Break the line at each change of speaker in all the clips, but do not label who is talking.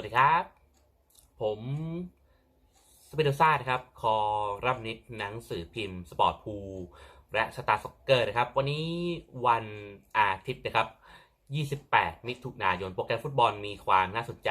วัสดีครับ ผมสเปโดซ่านะครับ คอรับนิดหนังสือพิมพ์ สปอร์ตพูและสตาร์ซ็อกเกอร์นะครับ วันนี้วันอาทิตย์นะครับ 28 มิถุนายน โปรแกรมฟุตบอลมีความน่าสนใจ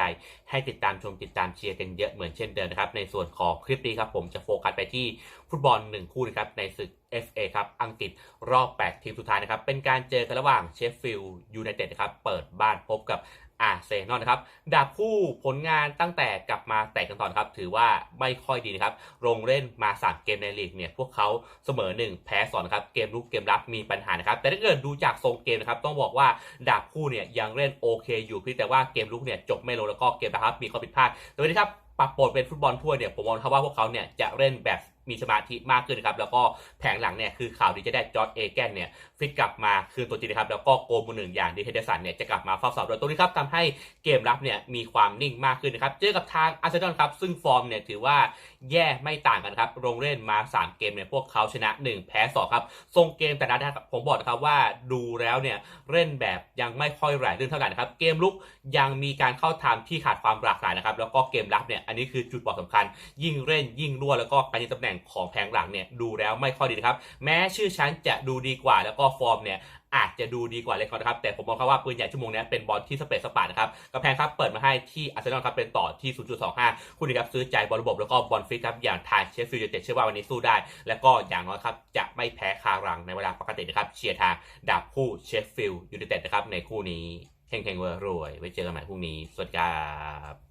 ให้ติดตามชมติดตามเชียร์กันเยอะเหมือนเช่นเดิมนะครับ ในส่วนของคลิปนี้ครับ ผมจะโฟกัสไปที่ฟุตบอล 1 คู่นะครับ ในศึก FA ครับ อังกฤษรอบ 8 ทีมสุดท้ายนะครับ เป็นการเจอกันระหว่างเชฟฟิลด์ยูไนเต็ดนะครับ เปิดบ้านพบกับ อาร์เซนอลนะครับดาบคู่ผลงานตั้งแต่กลับมาแตกกันต่อนะครับ ถือว่าไม่ค่อยดีนะครับลงเล่นมา 3 เกมในลีกเนี่ยพวกเขาเสมอ 1 แพ้2นะครับเกมลุกเกมรับมีปัญหานะครับแต่ถ้าเกิดดูจากทรงเกมนะครับต้องบอกว่าดาบคู่เนี่ยยังเล่นโอเคอยู่เพียงแต่ว่าเกมลุกเนี่ยจบไม่ลงแล้วก็เกมรับมีข้อผิดพลาดแต่วันนี้ครับปรับโปรดเป็นฟุตบอลถ้วยเนี่ยผมมองครับว่าพวกเขาเนี่ยจะเล่นแบบ มีสมาธิมากขึ้นครับแล้วก็แผงหลังเนี่ยคือข่าวดีจะได้จอร์ดเอแกนเนี่ยฟิตกลับมาคืนตัวจริงนะครับแล้วก็โกมูหนึ่งอย่างดีเฮเดสันเนี่ยจะกลับมาเฝ้าเสาโดยตรงนี้ครับทำให้เกมรับเนี่ยมีความนิ่งมากขึ้นนะครับเจอกับทางอาร์เซนอลครับซึ่งฟอร์มเนี่ยถือว่าแย่ไม่ต่างกันครับลงเล่นมา 3 เกมเนี่ยพวกเขาชนะ 1 แพ้ 2 ครับทรงเกมแต่ละนะครับผมบอกนะครับว่าดูแล้วเนี่ยเล่นแบบยังไม่ค่อยแรงลื่นเท่าไหร่นะครับเกมลุกยังมีการเข้าทำที่ขาดความหลากหลายนะครับแล้วก็เกมรับเนี่ยอันนี้คือจุดบอดสำคัญ ยิ่งเล่นยิ่งรั่วแล้วก็การยิงตำแหน่งของแผงหลังเนี่ยดูแล้วไม่ค่อยดีนะครับ แม้ชื่อชั้นจะดูดีกว่า แล้วก็ฟอร์มเนี่ยอาจจะดูดีกว่าเล็กน้อยนะครับ แต่ผมมองครับว่าปืนใหญ่ชั่วโมงนี้เป็นบอลที่สเปซสปานะครับกระแพงครับเปิดมาให้ที่อาร์เซนอลครับเป็นต่อที่ 0.25 คุณดีครับซื้อใจบอลระบบแล้วก็บอลฟิตครับอย่างทางเชฟฟิลด์ยูไนเต็ดเชื่อว่าวันนี้สู้ได้ แล้วก็อย่างน้อยครับจะไม่แพ้คารังในเวลาปกตินะครับเชียร์ทางดาบคู่เชฟฟิลด์ยูไนเต็ดนะครับในคู่นี้เฮงๆรวยไว้เจอกันใหม่พรุ่งนี้สวัสดีครับ